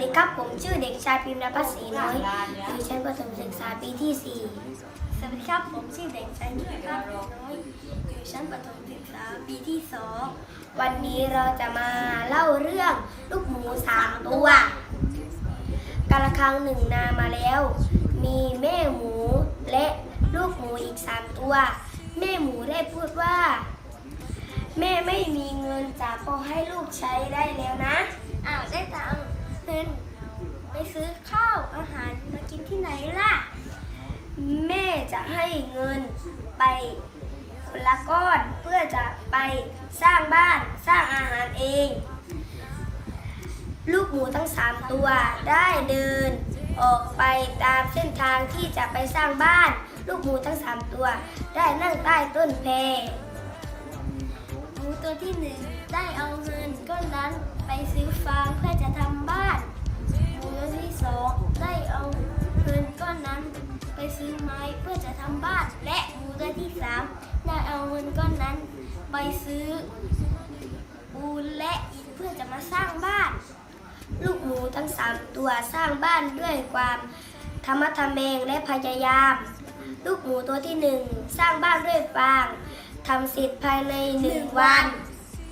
ดีครับ ผมชื่อเด็กชายพิมพ์นภัสศรีน้อยอยู่ชั้นประถมศึกษาปีที่สี่สวัสดีครับ ผมชื่อเด็กชายนิติภาพน้อยอยู่ชั้นประถมศึกษาปีที่สองวันนี้เราจะมาเล่าเรื่องลูกหมูสามตัวกาละครั้งหนึ่งนานมาแล้ว มีแม่หมูและลูกหมูอีกสามตัว แม่หมูได้พูดว่า แม่ไม่มีเงินจะพอให้ลูกใช้ได้แล้วนะอ้าวได้ตังค์ เงิน ไปซื้อข้าวอาหารมากินที่ไหนล่ะ แม่จะให้เงินไปคนละก้อนเพื่อจะไปสร้างบ้านสร้างอาหารเอง ลูกหมูทั้งสามตัวได้เดิน ออกไปตามเส้นทางที่จะไปสร้างบ้าน ลูกหมูทั้งสามตัว ได้นั่งใต้ต้นแพหมูตัวที่หนึ่งได้เอาเงินก้อนนั้นไปซื้อฟางเพื่อ ซื้อไม้เพื่อจะทำบ้านและหมูตัวที่สามได้เอาเงินก้อนนั้น ไปซื้อปูนและอิฐเพื่อจะมาสร้างบ้าน ลูกหมูทั้งสามตัวสร้างบ้านด้วยความธรรมะทแมงและพยายาม ลูกหมูตัวที่หนึ่งสร้างบ้านด้วยฟางทำเสร็จภายในหนึ่งวัน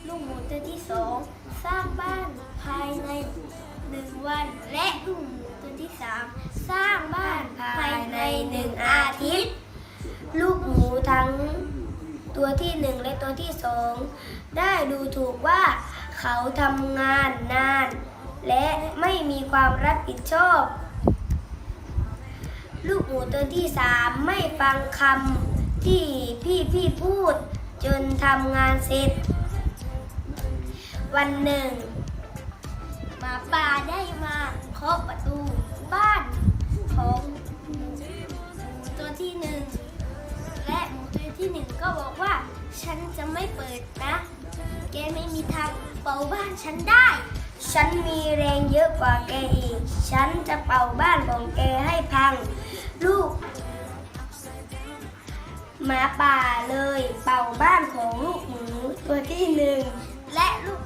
ลูกหมูตัวที่สองสร้างบ้านภายในหนึ่งวัน และลูกหมูตัวที่สาม สร้างบ้านภายในหนึ่งอาทิตย์ ลูกหมูทั้งตัวที่หนึ่งและตัวที่สองได้ดูถูกว่าเขาทำงานนาน และไม่มีความรับผิดชอบ ลูกหมูตัวที่สามไม่ฟังคำที่พี่พี่พูดจนทำงานเสร็จ วันหนึ่งหมาป่าได้มาเคาะประตู ก็บอกว่า ฉันจะไม่เปิดนะ แกไม่มีทางเป่าบ้านฉันได้ ฉันมีแรงเยอะกว่าแกอีก ฉันจะเป่าบ้านของแกให้พัง ลูกหมาป่าเลยเป่าบ้านของลูกหมูตัวที่หนึ่งและลูก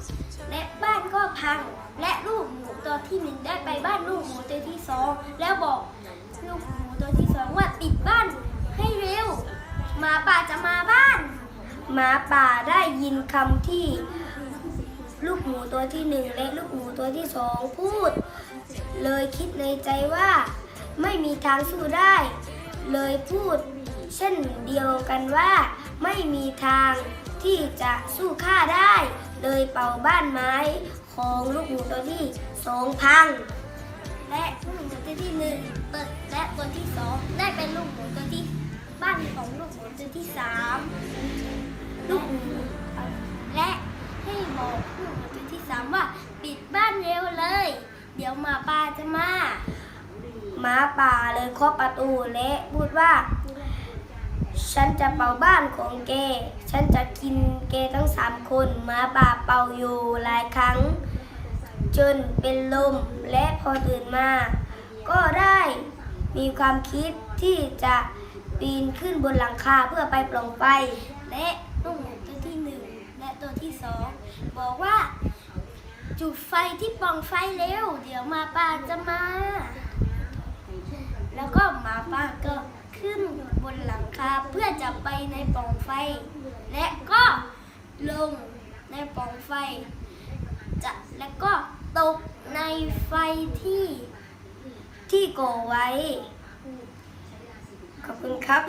และบ้านก็พัง และลูกหมูตัวที่หนึ่งได้ไปบ้านลูกหมูตัวที่สองแล้วบอกลูกหมูตัวที่สองว่าปิดบ้านห้เร็ว หมาป่าจะมาบ้าน หมาป่าได้ยินคำที่ ลูกหมูตัวที่หนึ่งและลูกหมูตัวที่สองพูด เลยคิดในใจว่า ไม่มีทางสู้ได้ เลยพูด เช่นเดียวกันว่า ไม่มีทางที่จะสู้ข้าได้ เลยเป่าบ้านไม้ของลูกหมูตัวที่สองพัง และลูกหมูตัวที่หนึ่งเปิดและตัวที่สองได้เป็นลูกหมูตัวที่บ้าน ของลูกหมูตัวที่สามลูกหมูและให้บอกลูกหมูตัวที่สามว่า ปิดบ้านเร็วเลย เดี๋ยวหมาป่าจะมาหมาป่าเลยเคาะประตูและพูดว่า ฉันจะเป่าบ้านของแก ฉันจะกินแกทั้งสามคนหมาป่าเป่าอยู่หลายครั้ง จนเป็นลมและพอตื่นมา ก็ได้มีความคิดที่จะ ปีนขึ้นบนหลังคาเพื่อไปปล่องไฟ และลูกหมูตัวที่หนึ่งและตัวที่สองบอกว่า จุดไฟที่ปล่องไฟเร็ว เดี๋ยวมาป่าจะมา แล้วก็หมาป่าก็ขึ้นบนหลังคาเพื่อจะไปในปล่องไฟ และก็ลงในปล่องไฟจะและก็ตกในไฟที่ที่ก่อไว้ ขอบคุณครับ